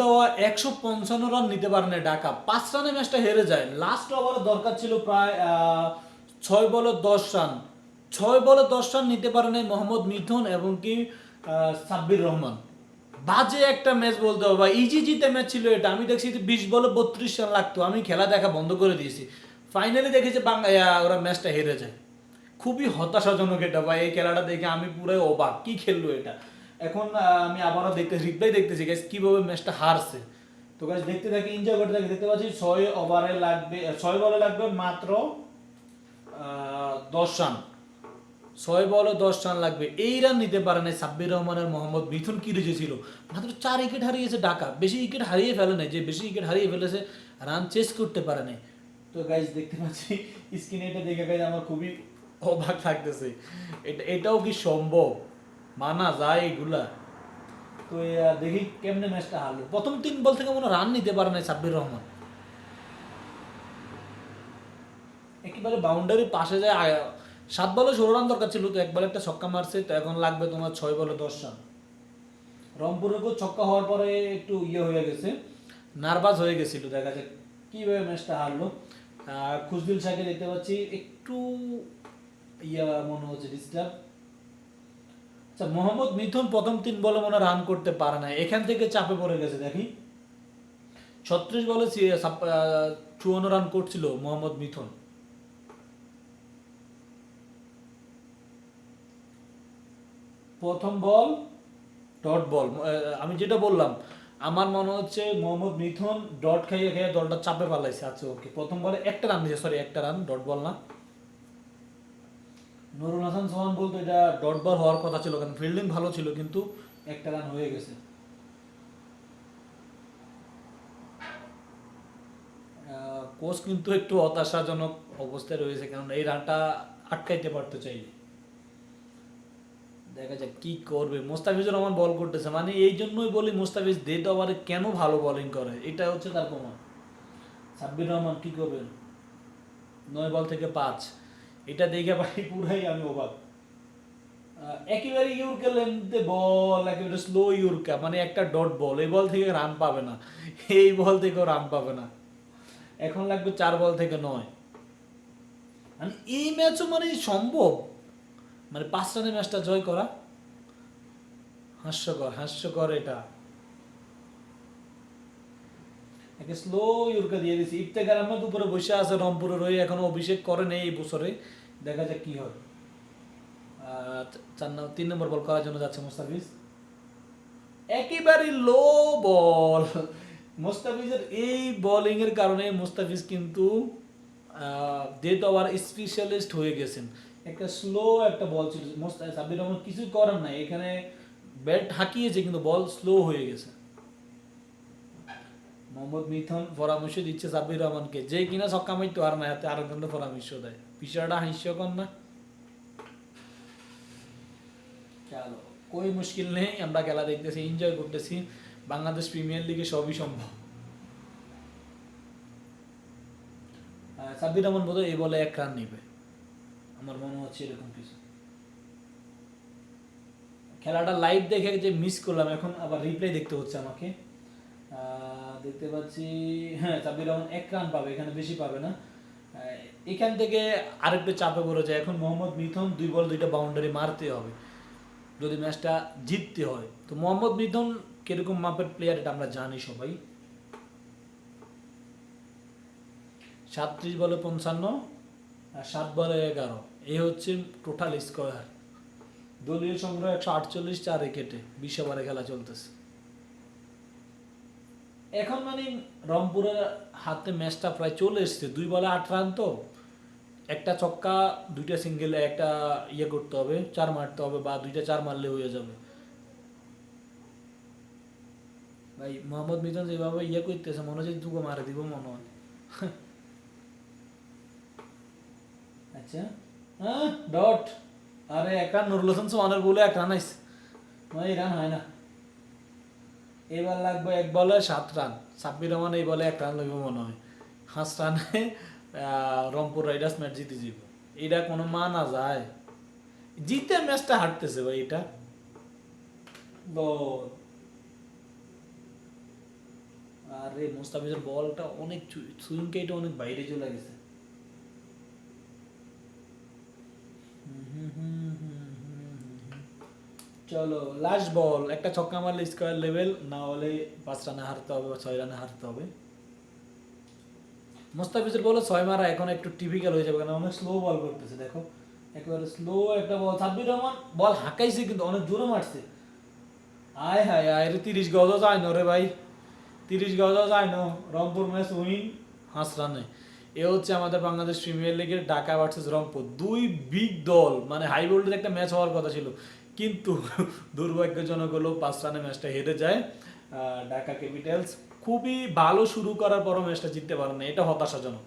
দেওয়া একশো পঞ্চান্ন রান নিতে পারে না ঢাকা। পাঁচ রানে ম্যাচটা হেরে যায়। লাস্ট ওভারে দরকার ছিল প্রায় ছয় বলে দশ রান ছয় বলে দশ রান নিতে পারে নাই মোহাম্মদ মিথুন এবং কি সাব্বির রহমান। বাজে একটা ম্যাচ বলতে হবে বা ইজি জিতে ম্যাচ ছিল এটা। আমি দেখছি বিশ বলে বত্রিশ রান লাগতো। আমি খেলা দেখা বন্ধ করে দিয়েছি। ফাইনালি দেখেছি বাংলা ওরা ম্যাচটা হেরে যায়। খুবই হতাশাজনক এটা ভাই। এই খেলাটা দেখে আমি পুরো অবাক। কি খেললো এটা? এখন আমি আবারও দেখতে রিপ্লাই দেখতেছি গাইস কীভাবে ম্যাচটা হারছে। তো গাইস দেখতে থাকি এনজয় করতে থাকি, দেখতে পাচ্ছি ছয় ওভারে লাগবে ছয় বলে লাগবে মাত্র দশ রান ছয় বলে দশ রান লাগবে। এই রান নিতে পারে নাই সাব্বির রহমানের মোহাম্মদ। মিথুন কি ছিল? মাত্র চার উইকেট হারিয়েছে ঢাকা। বেশি উইকেট হারিয়ে ফেলে নাই, যে বেশি উইকেট হারিয়ে ফেলেছে রান চেস করতে পারে নাই। তো গাইজ দেখতে পাচ্ছি স্ক্রিনে এটা দেখে গাইজ আমার খুবই অবাক লাগতেছে। এটা, এটাও কি সম্ভব? মানা যায় এগুলা। তো দেখি কেমনে ম্যাচটা হারলো। প্রথম তিন বল থেকে মনে রান নিতে পারে নাই সাব্বির রহমান। একেবারে বাউন্ডারি পাশে যায় সাত বলে ষোলো রান দরকার ছিল তো, একবার একটা ছক্কা মারছে, তো এখন লাগবে তোমার ছয় বলে দশ রান রংপুরের ছক্কা হওয়ার পরে একটু ইয়ে হয়ে গেছে নার্ভাস হয়ে গেছিল, দেখা যাক কীভাবে ম্যাচটা হারলো। খুশদিল শাহকে দেখতে পাচ্ছি, একটু ইয়া মনে হচ্ছে ডিস্টার্ব আচ্ছা মোহাম্মদ মিথুন প্রথম তিন বলে মনে রান করতে পারে না এখান থেকে চাপে পড়ে গেছে, দেখি। ছত্রিশ বলে চুয়ান্ন রান করছিল মোহাম্মদ মিথুন। প্রথম বল ডট বল আমি যেটা বললাম, আমার মনে হচ্ছে মোহাম্মদ মিথুন ডট খাইয়ে খাইয়ে দলটা চাপে পালাইছে আচ্ছা ওকে প্রথম বলে একটা রান দিয়েছে সরি একটা রান ডট বল না। নুরুল হাসান সোহান বলতো এটা ডট বল হওয়ার কথা ছিল, কারণ ফিল্ডিং ভালো ছিল, কিন্তু একটা রান হয়ে গেছে। কোচ কিন্তু একটু হতাশাজনক অবস্থায় রয়েছে, কারণ এই রানটা আটকাইতে পারতে চাইলে। দেখা যাক কি করবে। মোস্তাফিজুর রহমান বল করতেছে মানে এই জন্যই বলি মোস্তাফিজ ডেট ওভারে কেন ভালো বলিং করে? এটা হচ্ছে তার প্রমাণ। সাব্বির রহমান কি করবেন? নয় বল থেকে পাঁচ। এটা দেখে ভাই পুরাই আমি অবাক। একেবারে ইউরকা লেন্থে বল একেবারে স্লো ইউরকা মানে একটা ডট বল এই বল থেকে রান পাবে না। এই বল থেকেও রান পাবে না। এখন লাগবে চার বল থেকে নয়। মানে এই ম্যাচও মানে সম্ভব? মানে পাঁচ রানের ম্যাচটা জয় করা? হাস্যকর হাস্যকর এটা। একে স্লো ইউরকা দিয়ে দিছি। ইফতেকার আহমেদ উপরে বসে আছে রংপুরে, রয়ে এখনও অভিষেক করে নেই এই বছরে। দেখা যাক কি হয়। চার নম্বর তিন নম্বর বল করার জন্য যাচ্ছে মুস্তাফিজ। একেবারে লো বল মুস্তাফিজের এই বোলিং এর কারণে মুস্তাফিজ কিন্তু ডেট ওভার স্পেশালিস্ট হয়ে গেছেন। একটা স্লো একটা বল ছিল। মুস্তা- সাব্বির রহমান কিছু করার নাই। এখানে ব্যাট হাঁকিয়েছে, কিন্তু বল স্লো হয়ে গেছে। মোহাম্মদ মিথুন পরামর্শ দিচ্ছে সাব্বির রহমানকে। যে কিনা ছক্কা মারতে পারে না হাতে আরেকজনকে পরামর্শ দেয়। বিষয়টা হাস্যকর না? চলো মুশকিল নেই, আমরা খেলা দেখতেছি এনজয় করতেছি। বাংলাদেশ প্রিমিয়ার লিগে সবই সম্ভব। সাব্বির রহমান এই বলে এক রান নিবে। আমার মনে হচ্ছে এরকম কিছু। খেলাটা লাইভ দেখে যে মিস করলাম, এখন আবার রিপ্লে দেখতে হচ্ছে আমাকে। দেখতে পাচ্ছি হ্যাঁ সাব্বির রহমান এক রান পাবে, এখানে বেশি পাবে না। এখান থেকে আরেকটু চাপে পড়ে যায়। এখন মোহাম্মদ মিথুন দুই বল, দুইটা বাউন্ডারি মারতে হবে। যদি ম্যাচটা জিততে হয়। তো মোহাম্মদ মিথুন কীরকম মাপের প্লেয়ার এটা আমরা জানি সবাই। সাতত্রিশ বলে পঞ্চান্ন আর সাত বলে এগারো। এই হচ্ছে টোটাল স্কোয়ার দলীয় সংগ্রহ একশো আটচল্লিশ চার উইকেটে। বিশ ওভারে খেলা চলতেছে। এখন মানে রংপুরের হাতে ম্যাচটা প্রায় চলে এসছে। দুই বলে আট রান তো। একটা ছক্কা, দুইটা সিঙ্গেল একটা ইয়ে করতে হবে, চার মারতে হবে বা দুইটা চার মারলে হয়ে যাবে। ভাই, মোহাম্মদ মিজান যেভাবে ইয়ে করতেছে, মনে হচ্ছে দুগো মারে দিব মনে হয়। আচ্ছা হ্যাঁ ডট। আরে এক রান নুরুল হোসেন সোহানের বলে এক রান আইস এই রান হয় না। এবার লাগবে এক বলে সাত রান। সাব্বির রহমান এই বলে এক রান লাগবে মনে হয়। পাঁচ রানে রংপুর রাইডার্স ম্যাচ জিতে যাবে এটা কোনো মানা যায়। জিতে ম্যাচটা হারতেছে ভাই এটা। আরে মুস্তাফিজের বলটা অনেক সুইং কেটে অনেক বাইরে চলে গেছে। চলো লাস্ট বল একটা ছক্কা মারলে স্কোয়ার লেভেল না হলে পাঁচ রানে হারতে হবে বা ছয় রানে হারতে হবে। মোস্তাফিজের বলে ছয় মারা এখন একটু টিপিক্যাল হয়ে যাবে, কারণ অনেক স্লো বল করতেছে, দেখো। একেবারে স্লো একটা বল সাব্বির রহমান বল হাঁকাইছে কিন্তু অনেক জোরে মারছে। আয় হায়, আয় রে, তিরিশ গজও যায় না রে ভাই। তিরিশ গজও যায় না, রংপুর ম্যাচ উইন হাঁস রানে। এ হচ্ছে আমাদের বাংলাদেশ প্রিমিয়ার লিগের ঢাকা ভার্সেস রংপুর। দুই বিগ দল মানে হাই ভোল্টেজ একটা ম্যাচ হওয়ার কথা ছিল। কিন্তু দুর্ভাগ্যজনক হলো পাঁচ রানে ম্যাচটা হেরে যায় ঢাকা ক্যাপিটালস। খুবই ভালো শুরু করার পরও ম্যাচটা জিততে পারে না এটা হতাশাজনক।